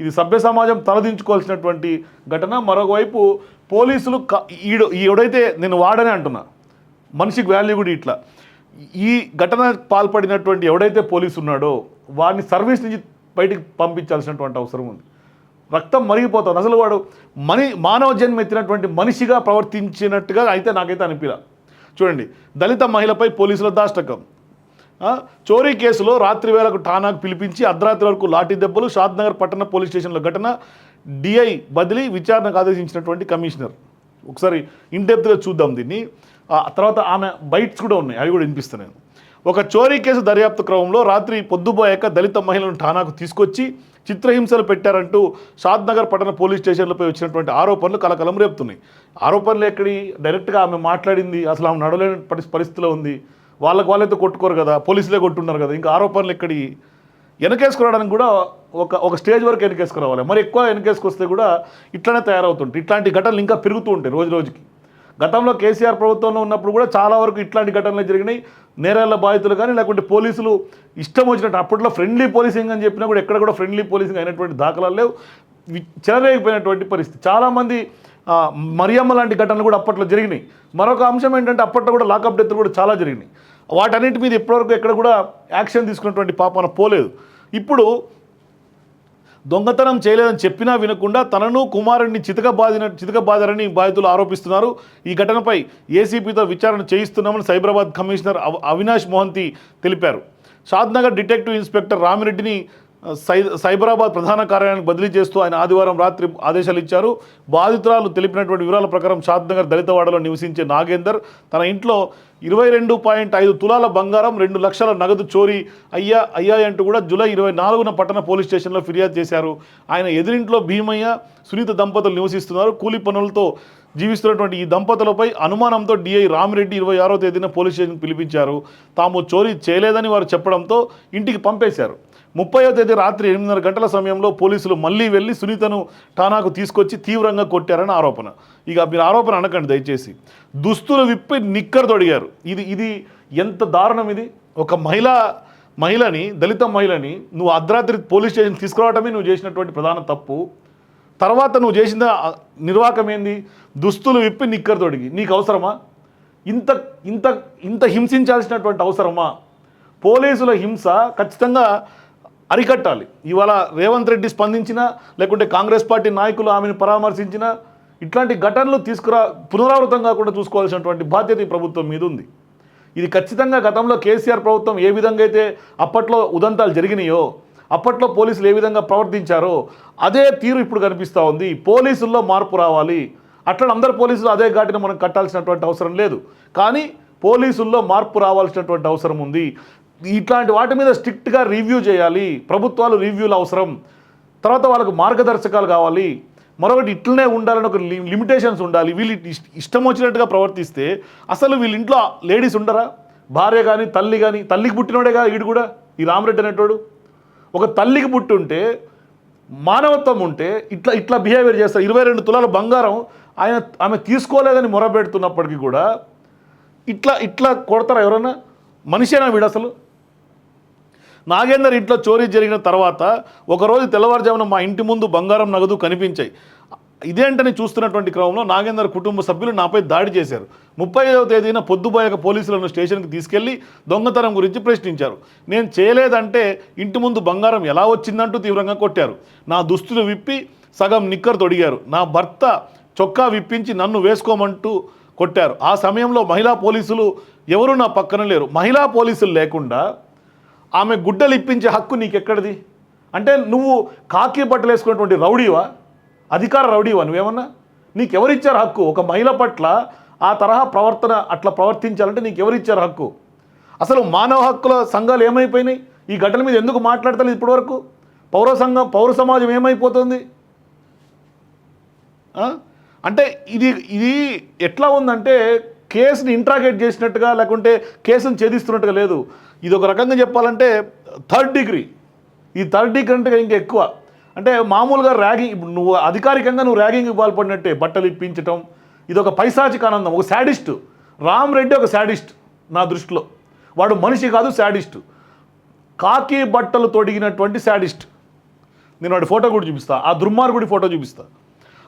ఇది సభ్య సమాజం తలదించుకోవాల్సినటువంటి ఘటన. మరొకవైపు పోలీసులు క- ఈడు ఈడైతే నేను వాడనే అంటున్నా. మనిషికి వాల్యూ కూడా ఇట్లా. ఈ ఘటన పాల్పడినటువంటి ఎవడైతే పోలీసు ఉన్నాడో వాడిని సర్వీస్ నుంచి బయటికి పంపించాల్సినటువంటి అవసరం ఉంది. రక్తం మరిగిపోతుంది. అసలు వాడు మని మానవ జన్మ ఎత్తినటువంటి మనిషిగా ప్రవర్తించినట్టుగా అయితే నాకైతే అనిపిలా. చూడండి దళిత మహిళపై పోలీసుల దాష్టకం. చోరీ కేసులో రాత్రి వేళకు ఠానాకు పిలిపించి అర్ధరాత్రి వరకు లాఠీ దెబ్బలు షాద్నగర్ పట్టణ పోలీస్ స్టేషన్లో ఘటన డిఐ బదిలీ విచారణకు ఆదేశించినటువంటి కమిషనర్. ఒకసారి ఇన్డెప్త్గా చూద్దాం దీన్ని. ఆ తర్వాత ఆమె బైట్స్ కూడా ఉన్నాయి అవి కూడా వినిపిస్తాను నేను. ఒక చోరీ కేసు దర్యాప్తు క్రమంలో రాత్రి పొద్దుపోయాక దళిత మహిళలను ఠానాకు తీసుకొచ్చి చిత్రహింసలు పెట్టారంటూ షాద్నగర్ పట్టణ పోలీస్ స్టేషన్లపై వచ్చినటువంటి ఆరోపణలు కలకలం రేపుతున్నాయి. ఆరోపణలు ఎక్కడి? డైరెక్ట్గా ఆమె మాట్లాడింది అసలు ఆమె నడవలేని పరిస్థితిలో ఉంది. వాళ్ళకి వాళ్ళైతే కొట్టుకోరు కదా పోలీసులే కొట్టున్నారు కదా ఇంకా ఆరోపణలు ఎక్కడి? వెనకేసుకురావడానికి కూడా ఒక ఒక స్టేజ్ వరకు వెనకేసుకురావాలి. మరి ఎక్కువ వెనకేసుకొస్తే కూడా ఇట్లానే తయారవుతుంటాయి ఇట్లాంటి ఘటనలు ఇంకా పెరుగుతూ ఉంటాయి రోజు రోజుకి. గతంలో కేసీఆర్ ప్రభుత్వంలో ఉన్నప్పుడు కూడా చాలా వరకు ఇట్లాంటి ఘటనలు జరిగినాయి. నేరాల బాధితులు కానీ లేకుంటే పోలీసులు ఇష్టం వచ్చినట్టు అప్పట్లో ఫ్రెండ్లీ పోలీసింగ్ అని చెప్పినా కూడా ఎక్కడ కూడా ఫ్రెండ్లీ పోలీసింగ్ అయినటువంటి దాఖలాలు లేవు. చెలరేగిపోయినటువంటి పరిస్థితి. చాలామంది మరియమ్మ లాంటి ఘటనలు కూడా అప్పట్లో జరిగినాయి. మరొక అంశం ఏంటంటే అప్పట్లో కూడా లాకప్ డెత్లు కూడా చాలా జరిగినాయి. వాటన్నిటి మీద ఇప్పటివరకు ఎక్కడ కూడా యాక్షన్ తీసుకున్నటువంటి పాపన పోలేదు. ఇప్పుడు దొంగతనం చేయలేదని చెప్పినా వినకుండా తనను కుమారుడిని చితక బాధిన చితక బాధారని బాధితులు ఆరోపిస్తున్నారు. ఈ ఘటనపై ఏసీపీతో విచారణ చేయిస్తున్నామని సైబరాబాద్ కమిషనర్ అవినాష్ మోహంతి తెలిపారు. షాద్నగర్ డిటెక్టివ్ ఇన్స్పెక్టర్ రామిరెడ్డిని సై సైబరాబాద్ ప్రధాన కార్యాలయానికి బదిలీ చేస్తూ ఆయన ఆదివారం రాత్రి ఆదేశాలు ఇచ్చారు. బాధితురాలు తెలిపినటువంటి వివరాల ప్రకారం షాద్నగర్ దళితవాడలో నివసించే నాగేందర్ తన ఇంట్లో ఇరవై రెండు పాయింట్ ఐదు తులాల బంగారం రెండు లక్షల నగదు చోరీ అయ్యా అయ్యా అంటూ కూడా జూలై ఇరవై నాలుగున పట్టణ పోలీస్ స్టేషన్లో ఫిర్యాదు చేశారు. ఆయన ఎదురింట్లో భీమయ్య సునీత దంపతులు నివసిస్తున్నారు. కూలి పనులతో జీవిస్తున్నటువంటి ఈ దంపతులపై అనుమానంతో డిఐ రామిరెడ్డి ఇరవై ఆరో తేదీన పోలీస్ స్టేషన్ పిలిపించారు. తాము చోరీ చేయలేదని వారు చెప్పడంతో ఇంటికి పంపేశారు. ముప్పయో తేదీ రాత్రి ఎనిమిదిన్నర గంటల సమయంలో పోలీసులు మళ్ళీ వెళ్ళి సునీతను ఠానాకు తీసుకొచ్చి తీవ్రంగా కొట్టారని ఆరోపణ. ఇక మీరు ఆరోపణ అనకండి దయచేసి. దుస్తులు విప్పి నిక్కర్ తొడిగారు. ఇది ఇది ఎంత దారుణం ఇది? ఒక మహిళ మహిళని దళిత మహిళని నువ్వు అర్ధరాత్రి పోలీస్ స్టేషన్ తీసుకురావటమే నువ్వు చేసినటువంటి ప్రధాన తప్పు. తర్వాత నువ్వు చేసిన నిర్వాహకం ఏంది? దుస్తులు విప్పి నిక్కర్ తొడిగి. నీకు అవసరమా? ఇంత ఇంత ఇంత హింసించాల్సినటువంటి అవసరమా? పోలీసుల హింస ఖచ్చితంగా అరికట్టాలి. ఇవాళ రేవంత్ రెడ్డి స్పందించినా లేకుంటే కాంగ్రెస్ పార్టీ నాయకులు ఆమెను పరామర్శించినా ఇట్లాంటి ఘటనలు తీసుకురా పునరావృతం కాకుండా చూసుకోవాల్సినటువంటి బాధ్యత ఈ ప్రభుత్వం మీద ఉంది ఇది ఖచ్చితంగా గతంలో కేసీఆర్ ప్రభుత్వం ఏ విధంగా అయితే అప్పట్లో ఉదంతాలు జరిగినాయో అప్పట్లో పోలీసులు ఏ విధంగా ప్రవర్తించారో అదే తీరు ఇప్పుడు కనిపిస్తూ ఉంది. పోలీసుల్లో మార్పు రావాలి. అట్లా అందరు పోలీసులు అదే ఘాటిన మనం కట్టాల్సినటువంటి అవసరం లేదు. కానీ పోలీసుల్లో మార్పు రావాల్సినటువంటి అవసరం ఉంది. ఇట్లాంటి వాటి మీద స్ట్రిక్ట్గా రివ్యూ చేయాలి. ప్రభుత్వాలు రివ్యూలు అవసరం. తర్వాత వాళ్ళకు మార్గదర్శకాలు కావాలి. మరొకటి ఇట్లనే ఉండాలని ఒక లిమిటేషన్స్ ఉండాలి. వీళ్ళు ఇష్టం వచ్చినట్టుగా ప్రవర్తిస్తే అసలు వీళ్ళ ఇంట్లో లేడీస్ ఉండరా? భార్య కానీ తల్లి కానీ తల్లికి పుట్టినోడేగా వీడు కూడా ఈ రామరెడ్డి అనేటోడు. ఒక తల్లికి పుట్టుంటే మానవత్వం ఉంటే ఇట్లా ఇట్లా బిహేవియర్ చేస్తారు. ఇరవై రెండు తులాల బంగారం ఆయన ఆమె తీసుకోలేదని మొరబెడుతున్నప్పటికీ కూడా ఇట్లా ఇట్లా కొడతారా ఎవరన్నా? మనిషేనా వీడు అసలు? నాగేందర్ ఇంట్లో చోరీ జరిగిన తర్వాత ఒకరోజు తెల్లవారుజామున మా ఇంటి ముందు బంగారం నగదు కనిపించాయి. ఇదేంటని చూస్తున్నటువంటి క్రమంలో నాగేందర్ కుటుంబ సభ్యులు నాపై దాడి చేశారు. ముప్పై ఐదవ తేదీన పొద్దుపోయాక పోలీసులను స్టేషన్కి తీసుకెళ్ళి దొంగతనం గురించి ప్రశ్నించారు. నేను చేయలేదంటే ఇంటి ముందు బంగారం ఎలా వచ్చిందంటూ తీవ్రంగా కొట్టారు. నా దుస్తులు విప్పి సగం నిక్కర్ తొడిగారు. నా భర్త చొక్కా విప్పించి నన్ను వేసుకోమంటూ కొట్టారు. ఆ సమయంలో మహిళా పోలీసులు ఎవరు నా పక్కన లేరు. మహిళా పోలీసులు లేకుండా ఆమె గుడ్డలు ఇప్పించే హక్కు నీకెక్కడిది? అంటే నువ్వు కాకి బట్టలు వేసుకున్నటువంటి రౌడీవా? అధికార రౌడీవా నువ్వేమన్నా? నీకెవరిచ్చారు హక్కు? ఒక మహిళ పట్ల ఆ తరహా ప్రవర్తన అట్లా ప్రవర్తించాలంటే నీకు ఎవరిచ్చారు హక్కు? అసలు మానవ హక్కుల సంఘాలు ఏమైపోయినాయి? ఈ ఘటన మీద ఎందుకు మాట్లాడతలేదు ఇప్పటివరకు? పౌర సంఘం పౌర సమాజం ఏమైపోతుంది? అంటే ఇది ఇది ఎట్లా ఉందంటే కేసుని ఇంట్రాగేట్ చేసినట్టుగా లేకుంటే కేసును ఛేదిస్తున్నట్టుగా లేదు. ఇది ఒక రకంగా చెప్పాలంటే థర్డ్ డిగ్రీ. ఈ థర్డ్ డిగ్రీ అంటే ఇంకా ఎక్కువ అంటే మామూలుగా ర్యాగింగ్ ఇప్పుడు నువ్వు అధికారికంగా నువ్వు ర్యాగింగ్కి పాల్పడినట్టే బట్టలు ఇప్పించటం ఇది ఒక పైశాచిక ఆనందం ఒక శాడిస్ట్. రామ్ రెడ్డి ఒక శాడిస్ట్ నా దృష్టిలో. వాడు మనిషి కాదు శాడిస్ట్. కాకి బట్టలు తొడిగినటువంటి శాడిస్ట్. నేను వాడి ఫోటో కూడా చూపిస్తా. ఆ దుర్మార్గుడి ఫోటో చూపిస్తా.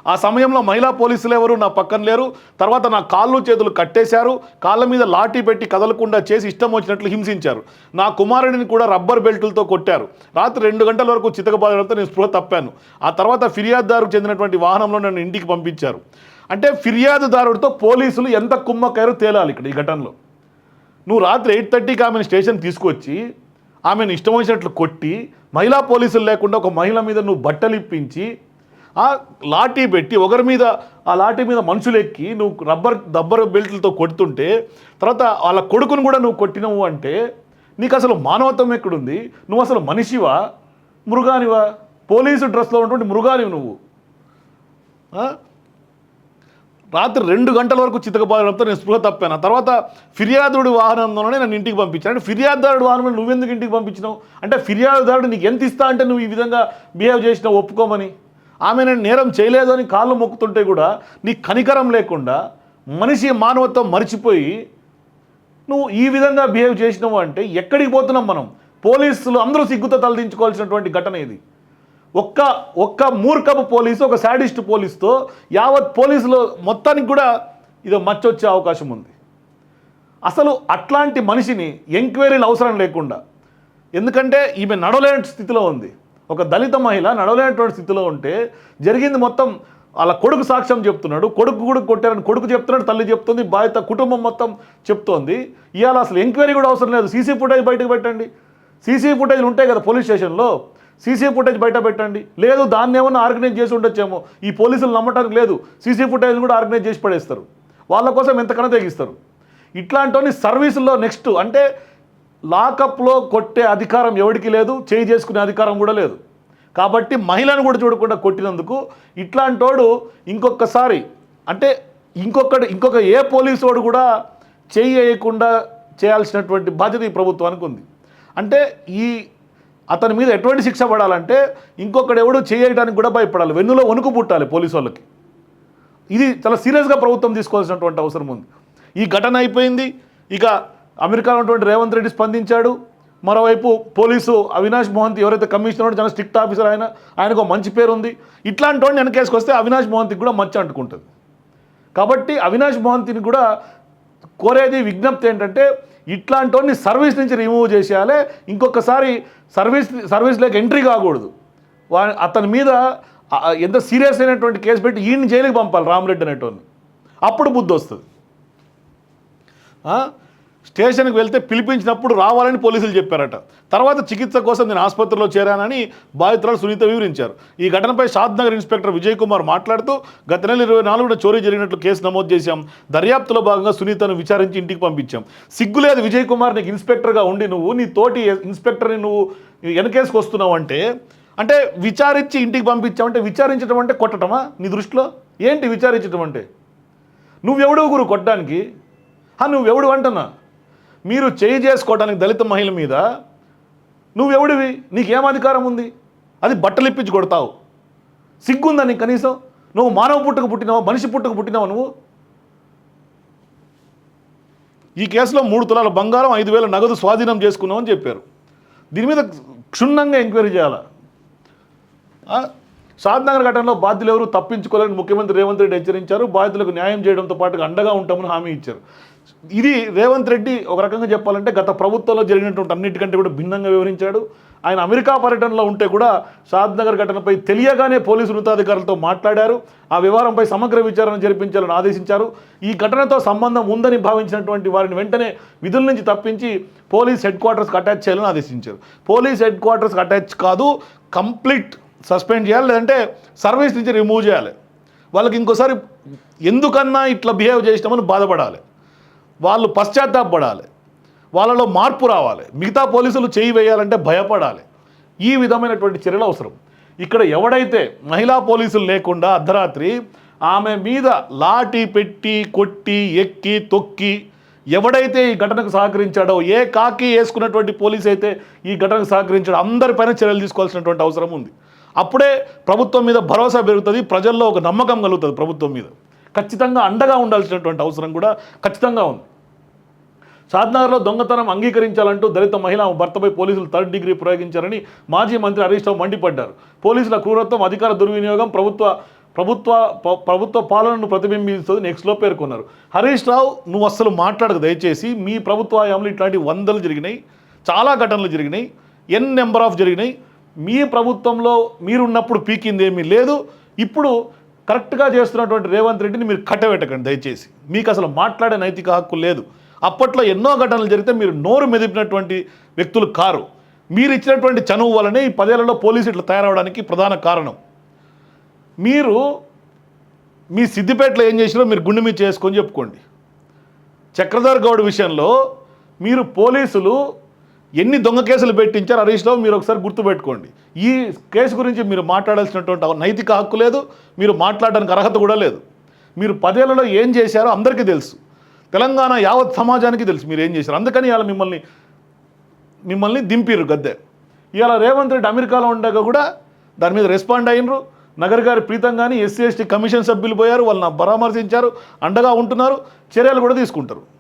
ఆ సమయంలో మహిళా పోలీసులు ఎవరు? నా పక్కన లేరు. తర్వాత నా కాళ్ళు చేతులు కట్టేశారు. కాళ్ళ మీద లాఠీ పెట్టి కదలకుండా చేసి ఇష్టం వచ్చినట్లు హింసించారు. నా కుమారుడిని కూడా రబ్బర్ బెల్టులతో కొట్టారు. రాత్రి రెండు గంటల వరకు చితకబాదడంతో నేను స్పృహ తప్పాను. ఆ తర్వాత ఫిర్యాదుదారుకు చెందినటువంటి వాహనంలో నన్ను ఇంటికి పంపించారు. అంటే ఫిర్యాదుదారుడితో పోలీసులు ఎంత కుమ్మక్కయ్యారో తేలాలి ఇక్కడ ఈ ఘటనలో. నువ్వు రాత్రి ఎయిట్ థర్టీకి ఆమెను స్టేషన్ తీసుకొచ్చి ఆమెను ఇష్టం వచ్చినట్లు కొట్టి మహిళా పోలీసులు లేకుండా ఒక మహిళ మీద నువ్వు బట్టలు ఇప్పించి ఆ లాఠీ పెట్టి ఒకరి మీద ఆ లాఠీ మీద మనుషులు ఎక్కి నువ్వు రబ్బర్ రబ్బర్ బెల్ట్లతో కొడుతుంటే తర్వాత వాళ్ళ కొడుకును కూడా నువ్వు కొట్టినవు అంటే నీకు అసలు మానవత్వం ఎక్కడుంది? నువ్వు అసలు మనిషివా? మృగానివా? పోలీసు డ్రెస్లో ఉన్నటువంటి మృగానివి నువ్వు. రాత్రి రెండు గంటల వరకు చితకబాదడంతో నేను స్పృహ తప్పాను. తర్వాత ఫిర్యాదుడి వాహనంలోనే నన్ను ఇంటికి పంపించాను అంటే ఫిర్యాదుదారుడు వాహనంలో నువ్వెందుకు ఇంటికి పంపించినావు? అంటే ఫిర్యాదుదారుడు నీకు ఎంత ఇస్తా అంటే నువ్వు ఈ విధంగా బిహేవ్ చేసినావు ఒప్పుకోమని. ఆమె నేను నేరం చేయలేదు అని కాళ్ళు మొక్కుతుంటే కూడా నీ కనికరం లేకుండా మనిషి మానవత్వం మర్చిపోయి నువ్వు ఈ విధంగా బిహేవ్ చేసినావు అంటే ఎక్కడికి పోతున్నాం మనం? పోలీసులు అందరూ సిగ్గుతో తలదించుకోవాల్సినటువంటి ఘటన ఇది. ఒక్క ఒక్క మూర్ఖపు పోలీసు ఒక శాడిస్ట్ పోలీసుతో యావత్ పోలీసులు మొత్తానికి కూడా ఇది మచ్చొచ్చే అవకాశం ఉంది. అసలు అట్లాంటి మనిషిని ఎంక్వైరీలు అవసరం లేకుండా ఎందుకంటే ఈమె నడవలేని స్థితిలో ఉంది. ఒక దళిత మహిళ నడవలేనటువంటి స్థితిలో ఉంటే జరిగింది మొత్తం వాళ్ళ కొడుకు సాక్ష్యం చెప్తున్నాడు. కొడుకు కూడా కొట్టారని కొడుకు చెప్తున్నాడు తల్లి చెప్తుంది బాధ్యత కుటుంబం మొత్తం చెప్తోంది. ఇవాళ అసలు ఎంక్వైరీ కూడా అవసరం లేదు. సీసీ ఫుటేజ్ బయటకు పెట్టండి. సీసీ ఫుటేజ్లు ఉంటాయి కదా పోలీస్ స్టేషన్లో. సీసీ ఫుటేజ్ బయట పెట్టండి. లేదు దాన్ని ఏమన్నా ఆర్గనైజ్ చేసి ఉండొచ్చేమో. ఈ పోలీసులు నమ్మటానికి లేదు. సీసీ ఫుటేజ్ కూడా ఆర్గనైజ్ చేసి పడేస్తారు. వాళ్ళ కోసం ఎంతకన్నా తెగిస్తారు. ఇట్లాంటి సర్వీసుల్లో నెక్స్ట్ అంటే లాకప్లో కొట్టే అధికారం ఎవరికి లేదు చేయి చేసుకునే అధికారం కూడా లేదు. కాబట్టి మహిళను కూడా చూడకుండా కొట్టినందుకు ఇట్లాంటోడు ఇంకొకసారి అంటే ఇంకొకటి ఇంకొక ఏ పోలీసు వాడు కూడా చేయి వేయకుండా చేయాల్సినటువంటి బాధ్యత ఈ ప్రభుత్వానికి ఉంది. అంటే ఈ అతని మీద ఎటువంటి శిక్ష పడాలంటే ఇంకొకడు ఎవడు చేయడానికి కూడా భయపడాలి వెన్నులో వణుకు పుట్టాలి పోలీసు వాళ్ళకి. ఇది చాలా సీరియస్గా ప్రభుత్వం తీసుకోవాల్సినటువంటి అవసరం ఉంది. ఈ ఘటన అయిపోయింది ఇక అమెరికాలో ఉన్నటువంటి రేవంత్ రెడ్డి స్పందించాడు. మరోవైపు పోలీసు అవినాష్ మోహంతి ఎవరైతే కమిషనర్ చాలా స్ట్రిక్ట్ ఆఫీసర్ ఆయన ఆయనకు ఒక మంచి పేరు ఉంది. ఇట్లాంటి వాడిని వెనకేసుకొస్తే అవినాష్ మోహంతికి కూడా మచ్చ అంటుకుంటుంది. కాబట్టి అవినాష్ మోహంతిని కూడా కోరేది విజ్ఞప్తి ఏంటంటే ఇట్లాంటి వాడిని సర్వీస్ నుంచి రిమూవ్ చేసేయాలి. ఇంకొకసారి సర్వీస్ సర్వీస్లోకి ఎంట్రీ కాకూడదు. వా అతని మీద ఎంత సీరియస్ అయినటువంటి కేసు పెట్టి ఈయన్ని జైలుకి పంపాలి రామరెడ్డి అనేటోని అప్పుడు బుద్ధి వస్తుంది. స్టేషన్కి వెళ్తే పిలిపించినప్పుడు రావాలని పోలీసులు చెప్పారట. తర్వాత చికిత్స కోసం నేను ఆసుపత్రిలో చేరానని బాధితురాలు సునీత వివరించారు. ఈ ఘటనపై షాద్నగర్ ఇన్స్పెక్టర్ విజయ్ కుమార్ మాట్లాడుతూ గత నెల ఇరవై నాలుగున చోరీ జరిగినట్లు కేసు నమోదు చేశాం. దర్యాప్తులో భాగంగా సునీతను విచారించి ఇంటికి పంపించాం. సిగ్గులేదు విజయ్ కుమార్ నీకు ఇన్స్పెక్టర్గా ఉండి నువ్వు నీ తోటి ఇన్స్పెక్టర్ని నువ్వు వెనకేసుకు వస్తున్నావు అంటే అంటే విచారించి ఇంటికి పంపించామంటే విచారించడం అంటే కొట్టటమా నీ దృష్టిలో? ఏంటి విచారించడం అంటే? నువ్వెవడు గురు కొట్టడానికి? నువ్వెవడు అంటున్నా? మీరు చేయి చేసుకోవడానికి దళిత మహిళ మీద నువ్వెవడివి? నీకేం అధికారం ఉంది? అది బట్టలు ఇప్పించి కొడతావు. సిగ్గుందా నీకు కనీసం? నువ్వు మానవ పుట్టుకు పుట్టినావు? మనిషి పుట్టుకు పుట్టినావు నువ్వు? ఈ కేసులో మూడు తులాల బంగారం ఐదు వేల నగదు స్వాధీనం చేసుకున్నావు అని చెప్పారు. దీని మీద క్షుణ్ణంగా ఎంక్వైరీ చేయాలి? ఆ? షాద్నగర్ ఘటనలో బాధ్యులు ఎవరు తప్పించుకోలేని ముఖ్యమంత్రి రేవంత్ రెడ్డి హెచ్చరించారు. బాధితులకు న్యాయం చేయడంతో పాటుగా అండగా ఉంటామని హామీ ఇచ్చారు. ఇది రేవంత్ రెడ్డి ఒక రకంగా చెప్పాలంటే గత ప్రభుత్వంలో జరిగినటువంటి అన్నిటికంటే కూడా భిన్నంగా వివరించాడు. ఆయన అమెరికా పర్యటనలో ఉంటే కూడా షాద్ నగర్ ఘటనపై తెలియగానే పోలీసు ఉన్నతాధికారులతో మాట్లాడారు. ఆ వ్యవహారంపై సమగ్ర విచారణ జరిపించాలని ఆదేశించారు. ఈ ఘటనతో సంబంధం ఉందని భావించినటువంటి వారిని వెంటనే విధుల నుంచి తప్పించి పోలీస్ హెడ్ క్వార్టర్స్కి అటాచ్ చేయాలని ఆదేశించారు. పోలీస్ హెడ్ క్వార్టర్స్కి అటాచ్ కాదు కంప్లీట్ సస్పెండ్ చేయాలి లేదంటే సర్వీస్ నుంచి రిమూవ్ చేయాలి. వాళ్ళకి ఇంకోసారి ఎందుకన్నా ఇట్లా బిహేవ్ చేసినామని బాధపడాలి. వాళ్ళు పశ్చాత్తాపడాలి వాళ్ళలో మార్పు రావాలి. మిగతా పోలీసులు చేయి వేయాలంటే భయపడాలి. ఈ విధమైనటువంటి చర్యలు అవసరం. ఇక్కడ ఎవడైతే మహిళా పోలీసులు లేకుండా అర్ధరాత్రి ఆమె మీద లాఠీ పెట్టి కొట్టి ఎక్కి తొక్కి ఎవడైతే ఈ ఘటనకు సహకరించాడో ఏ కాకి వేసుకున్నటువంటి పోలీస్ అయితే ఈ ఘటనకు సహకరించాడో అందరిపైన చర్యలు తీసుకోవాల్సినటువంటి అవసరం ఉంది. అప్పుడే ప్రభుత్వం మీద భరోసా పెరుగుతుంది ప్రజల్లో ఒక నమ్మకం కలుగుతుంది ప్రభుత్వం మీద. ఖచ్చితంగా అండగా ఉండాల్సినటువంటి అవసరం కూడా ఖచ్చితంగా ఉంది. షాద్నగర్లో దొంగతనం అంగీకరించాలంటూ దళిత మహిళ భర్తపై పోలీసులు థర్డ్ డిగ్రీ ప్రయోగించారని మాజీ మంత్రి హరీష్ రావు మండిపడ్డారు. పోలీసుల క్రూరత్వం అధికార దుర్వినియోగం ప్రభుత్వ ప్రభుత్వ ప- ప్రభుత్వ పాలనను ప్రతిబింబిస్తుంది నెక్స్ట్లో పేర్కొన్నారు. హరీష్ రావు నువ్వు అస్సలు మాట్లాడకు దయచేసి. మీ ప్రభుత్వ హయాంలో ఇట్లాంటి వందలు జరిగినాయి. చాలా ఘటనలు జరిగినాయి. ఎన్ నెంబర్ ఆఫ్ జరిగినాయి. మీ ప్రభుత్వంలో మీరున్నప్పుడు పీకింది ఏమీ లేదు. ఇప్పుడు కరెక్ట్గా చేస్తున్నటువంటి రేవంత్ రెడ్డిని మీరు కట్టబెట్టకండి దయచేసి. మీకు అసలు మాట్లాడే నైతిక హక్కు లేదు. అప్పట్లో ఎన్నో ఘటనలు జరిగితే మీరు నోరు మెదిపినటువంటి వ్యక్తులు కారు. మీరు ఇచ్చినటువంటి చనువు వల్లనే ఈ పదేళ్ళలో పోలీసు ఇట్లా తయారవడానికి ప్రధాన కారణం. మీరు మీ సిద్దిపేటలో ఏం చేసినా మీరు గుండె మీద చేసుకొని చెప్పుకోండి. చక్రధర్ గౌడ్ విషయంలో మీరు పోలీసులు ఎన్ని దొంగ కేసులు పెట్టించారు హరీష్ రావు మీరు ఒకసారి గుర్తుపెట్టుకోండి. ఈ కేసు గురించి మీరు మాట్లాడాల్సినటువంటి నైతిక హక్కు లేదు మీరు మాట్లాడడానికి అర్హత కూడా లేదు. మీరు పదేళ్ళలో ఏం చేశారో అందరికీ తెలుసు. తెలంగాణ యావత్ సమాజానికి తెలుసు మీరు ఏం చేశారు. అందుకని ఇవాళ మిమ్మల్ని మిమ్మల్ని దింపిరు గద్దె. ఇవాళ రేవంత్ రెడ్డి అమెరికాలో ఉండగా కూడా దాని మీద రెస్పాండ్ అయినరు. నగర్ గారి ప్రీతం కానీ ఎస్సీ ఎస్టీ కమిషన్ సభ్యులు పోయారు వాళ్ళని పరామర్శించారు అండగా ఉంటున్నారు చర్యలు కూడా తీసుకుంటారు.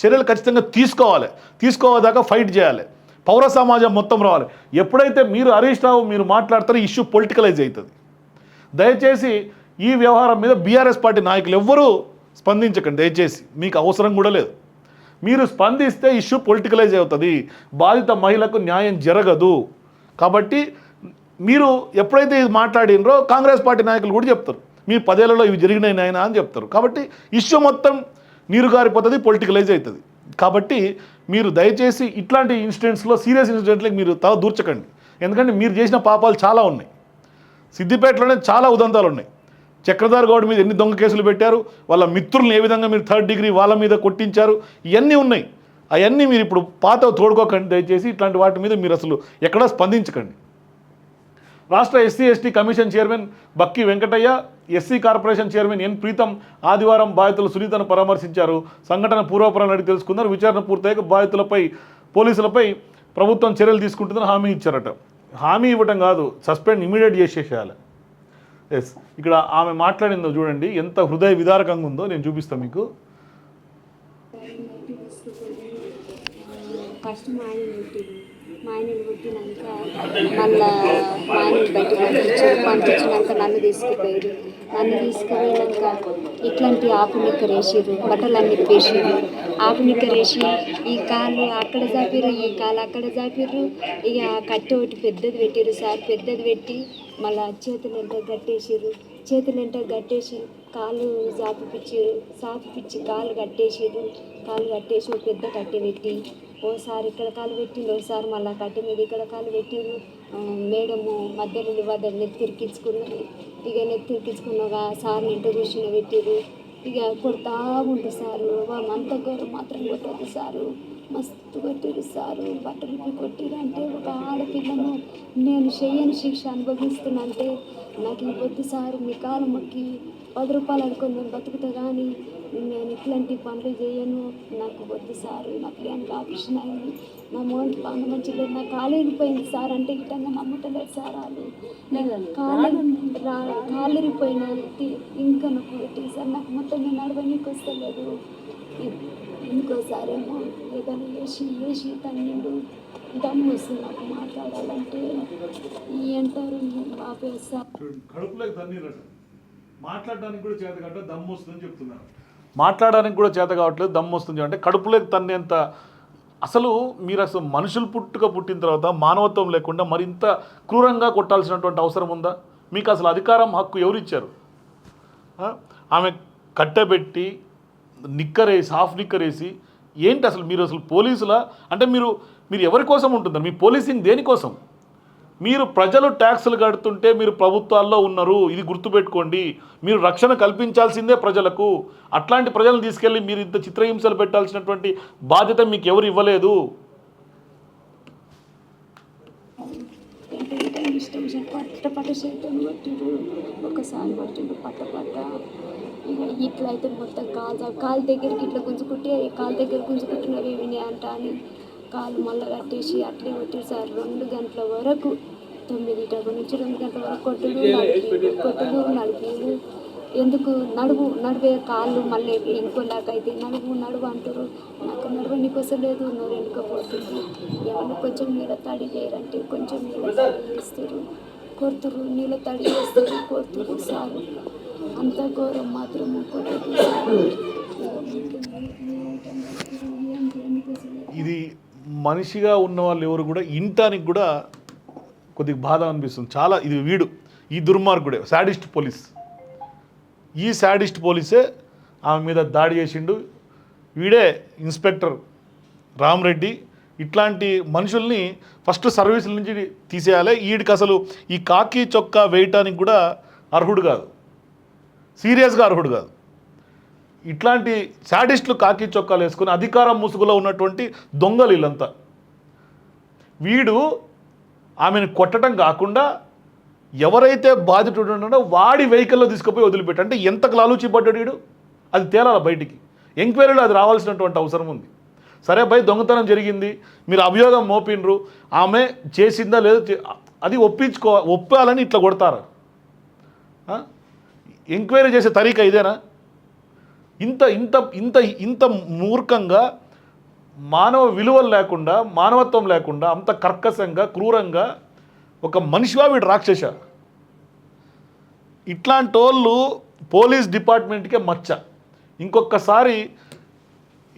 చర్యలు ఖచ్చితంగా తీసుకోవాలి. తీసుకోవదాకా ఫైట్ చేయాలి. పౌర సమాజం మొత్తం రావాలి. ఎప్పుడైతే మీరు హరీష్ రావు మీరు మాట్లాడతారో ఇష్యూ పొలిటికలైజ్ అవుతుంది. దయచేసి ఈ వ్యవహారం మీద బీఆర్ఎస్ పార్టీ నాయకులు ఎవ్వరూ స్పందించకండి. దయచేసి మీకు అవసరం కూడా లేదు. మీరు స్పందిస్తే ఇష్యూ పొలిటికలైజ్ అవుతుంది. బాధిత మహిళకు న్యాయం జరగదు. కాబట్టి మీరు ఎప్పుడైతే ఇది మాట్లాడినరో కాంగ్రెస్ పార్టీ నాయకులు కూడా చెప్తారు. మీ పదేళ్ళలో ఇవి జరిగినాయి నాయన అని చెప్తారు. కాబట్టి ఇష్యూ మొత్తం నీరు గారిపోతుంది పొలిటికలైజ్ అవుతుంది కాబట్టి మీరు దయచేసి ఇట్లాంటి ఇన్సిడెంట్స్లో సీరియస్ ఇన్సిడెంట్లకి మీరు తల దూర్చకండి. ఎందుకంటే మీరు చేసిన పాపాలు చాలా ఉన్నాయి. సిద్దిపేటలోనే చాలా ఉదంతాలు ఉన్నాయి. చక్రధార్ గౌడ్ మీద ఎన్ని దొంగ కేసులు పెట్టారు వాళ్ళ మిత్రులను ఏ విధంగా మీరు థర్డ్ డిగ్రీ వాళ్ళ మీద కొట్టించారు ఇవన్నీ ఉన్నాయి. అవన్నీ మీరు ఇప్పుడు పాత తోడుకోకండి దయచేసి ఇట్లాంటి వాటి మీద మీరు అసలు ఎక్కడా స్పందించకండి. రాష్ట్ర SC ST commission chairman Bakki Venkataiah SC corporation chairman N Preetham ఆదివారం బాధితుల సునీతను పరామర్శించారు. సంఘటన పూర్వపరాలు అడిగి తెలుసుకున్నారు విచారణ పూర్తయ్యాక బాధితులపై పోలీసులపై ప్రభుత్వం చర్యలు తీసుకుంటుందని హామీ ఇచ్చారట. హామీ ఇవ్వటం కాదు సస్పెండ్ ఇమీడియట్ చేసేసేయాలి. ఎస్ ఇక్కడ ఆమె మాట్లాడిందో చూడండి ఎంత హృదయ విదారకంగా ఉందో నేను చూపిస్తాను మీకు. ఫస్ట్ మా పుట్టినాక మళ్ళా మా బయట పంపించారు పంపించినాక నన్ను తీసుకుపోయారు. నన్ను తీసుకుపోయినాక ఇట్లాంటి ఆపు నిక్కరేసిర్రు బట్టలన్నీ ఇప్పేసిర్రు ఆపు నిక్కరేసి ఈ కాలు అక్కడ చాపిర్రు ఈ కాలు అక్కడ చాపిర్రు ఇక కట్టె ఒకటి పెద్దది పెట్టిర్రు సార్. పెద్దది పెట్టి మళ్ళా చేతులు ఎంట కట్టేసిర్రు. చేతులు ఎంట కట్టేసి కాలు సాపిపిచ్చిర్రు సాపిపిచ్చి కాలు కట్టేసిర్రు. కాలు కట్టేసి ఒక పెద్ద కట్టె పెట్టి ఓసారి ఇక్కడ కాలు పెట్టిండు ఓసారి మళ్ళీ కట్టి మీద ఇక్కడ కాలు పెట్టిండ్రు మేడము మధ్యలో వద్ద నెత్తిరికించుకున్నది ఇక నెత్తిరికించుకున్నాక సార్ ఇంట కూర్చుని పెట్టిరు ఇక కొడతా ఉంటుంది సారు అంత గోరు మాత్రం కొట్టదు సారు. మస్తు కొట్టిరు సారు బట్టలు కొట్టిరు అంటే ఒక ఆడపిల్లను నేను చెయ్యని శిక్ష అనుభవిస్తున్నా అంటే నాకు ఈ పొద్దు సారు మీ కాలు మొక్కి పది రూపాయలు అనుకుని నేను బతుకుతా కానీ నేను ఇట్లాంటి పనులు చేయను. నాకు వద్దు సార్ నా పిల్లలకి ఆపరేషన్ అయింది. నా మోహన్ బాగా మంచిగా నా కాలు వెళ్ళిపోయింది సార్. అంటే ఇటంగా నమ్మటలేదు సార్ వాళ్ళు. కాలు రా కాలు వెళ్ళిపోయిన ఇంకా నాకు పెట్టింది సార్. నాకు మొత్తం నేను నడవనీకి వస్తలేదు. ఇంకోసారేమో ఏదైనా వేసి వేసి తన్నిండు. దమ్ము వస్తుంది నాకు మాట్లాడాలంటే. ఏంటారు ఆపేస్తారు కడుపులోకి తన్నీరట. మాట్లాడడానికి కూడా చేత కావట్లేదు దమ్ము వస్తుందని చెప్తున్నారు. మాట్లాడడానికి కూడా చేత కావట్లేదు దమ్ము వస్తుంది అంటే కడుపులోకి తన్నేంత అసలు మీరు అసలు మనుషులు పుట్టుక పుట్టిన తర్వాత మానవత్వం లేకుండా మరింత క్రూరంగా కొట్టాల్సినటువంటి అవసరం ఉందా? మీకు అసలు అధికారం హక్కు ఎవరు ఇచ్చారు? ఆమె కట్టెబెట్టి నిక్కరేసి హాఫ్ నిక్కరేసి ఏంటి అసలు మీరు అసలు పోలీసుల? అంటే మీరు మీరు ఎవరి కోసం ఉంటుందని మీ పోలీసింగ్ దేనికోసం? మీరు ప్రజలు ట్యాక్సులు కడుతుంటే మీరు ప్రభుత్వాల్లో ఉన్నారు ఇది గుర్తుపెట్టుకోండి. మీరు రక్షణ కల్పించాల్సిందే ప్రజలకు. అట్లాంటి ప్రజలను తీసుకెళ్ళి మీరు ఇంత చిత్రహింసలు పెట్టాల్సినటువంటి బాధ్యత మీకు ఎవరు ఇవ్వలేదు. పట్ట పట్ట ఒకసారి పట్టిండు పట్ట పట్ట. ఇట్లా అయితే మొత్తం కాలు కాలు దగ్గరికి ఇట్లా గుంజుకుంటే కాలు దగ్గర గుంజుకుంటున్నారు ఏమి అంట అని కాలు మళ్ళీ కట్టేసి అట్లే కొట్టిరు సార్ రెండు గంటల వరకు తొమ్మిది నుంచి రెండు గంటల వరకు కొట్టుడు నడిపి కొట్టుడు నడిపిడు. ఎందుకు? నడువు నడివే కాళ్ళు మళ్ళీ వెనుకోలాగా అయితే నడువు నడువు అంటారు నాకు నడువు నీకు వస్తలేదు నువ్వు వెనుకపోతుంది ఎవరు కొంచెం నీళ్ళ తడి చేయరంటే కొంచెం నీళ్ళ తడి చేస్తారు కొడుతురు నీళ్ళ తడి చేస్తారు కొడుతురు సారు. అంత ఘోరం మాత్రం ఇది మనిషిగా ఉన్న వాళ్ళు ఎవరు కూడా ఇంటానికి కూడా కొద్దిగా బాధ అనిపిస్తుంది. చాలా ఇది వీడు ఈ దుర్మార్గుడే శాడిస్ట్ పోలీస్ ఈ శాడిస్ట్ పోలీసే ఆమె మీద దాడి చేసిండు. వీడే ఇన్స్పెక్టర్ రామరెడ్డి ఇట్లాంటి మనుషుల్ని ఫస్ట్ సర్వీసుల నుంచి తీసేయాలి. వీడికి అసలు ఈ కాకి చొక్కా వేయటానికి కూడా అర్హుడు కాదు. సీరియస్గా అర్హుడు కాదు. ఇట్లాంటి శాడిస్టులు కాకి చొక్కాలు వేసుకుని అధికారం ముసుగులో ఉన్నటువంటి దొంగలు వీళ్ళంతా. వీడు ఆమెను కొట్టడం కాకుండా ఎవరైతే బాధితుడు ఉన్నాడో వాడి వెహికల్లో తీసుకుపోయి వదిలిపెట్టి. అంటే ఎంతకు లాలూచిపడ్డాడు వీడు? అది తేలాల బయటికి. ఎంక్వైరీలో అది రావాల్సినటువంటి అవసరం ఉంది. సరే భయ్ దొంగతనం జరిగింది. మీరు అభియోగం మోపినరు. ఆమె చేసిందా లేదో అది ఒప్పించుకో ఒప్పాలని ఇట్లా కొడతారా? ఎంక్వైరీ చేసే తరీక ఇదేనా? ఇంత ఇంత ఇంత ఇంత మూర్ఖంగా మానవ విలువలు లేకుండా మానవత్వం లేకుండా అంత కర్కశంగా క్రూరంగా ఒక మనిషివా వీడు రాక్షస? ఇట్లాంటి వాళ్ళు పోలీస్ డిపార్ట్మెంట్కే మచ్చ. ఇంకొకసారి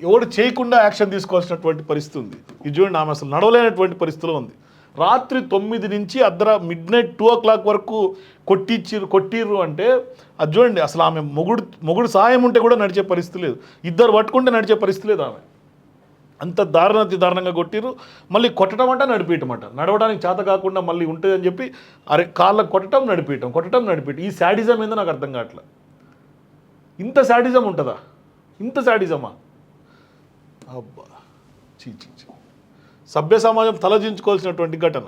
ఎవడు చేయకుండా యాక్షన్ తీసుకోవాల్సినటువంటి పరిస్థితి ఉంది. ఇది చూడండి ఆమె అసలు నడవలేనటువంటి పరిస్థితిలో ఉంది. రాత్రి తొమ్మిది నుంచి అద్దర midnight two o'clock వరకు కొట్టిచ్చిర్రు కొట్టిర్రు అంటే అది చూడండి అసలు ఆమె మొగుడు మొగుడు సాయం ఉంటే కూడా నడిచే పరిస్థితి లేదు. ఇద్దరు పట్టుకుంటే నడిచే పరిస్థితి లేదు ఆమె. అంత దారుణ దారుణంగా కొట్టిర్రు. మళ్ళీ కొట్టడం అంట నడిపేయటం అంట. నడవడానికి చేత కాకుండా మళ్ళీ ఉంటుందని చెప్పి అరే కాళ్ళకు కొట్టడం నడిపేయటం కొట్టడం నడిపేయటం. ఈ శాడిజం ఏందో నాకు అర్థం కావట్లే. ఇంత శాడిజం ఉంటుందా? ఇంత శాడిజమా? అబ్బా. చీ చీ చీ సభ్య సమాజం తలదించుకోవాల్సినటువంటి ఘటన.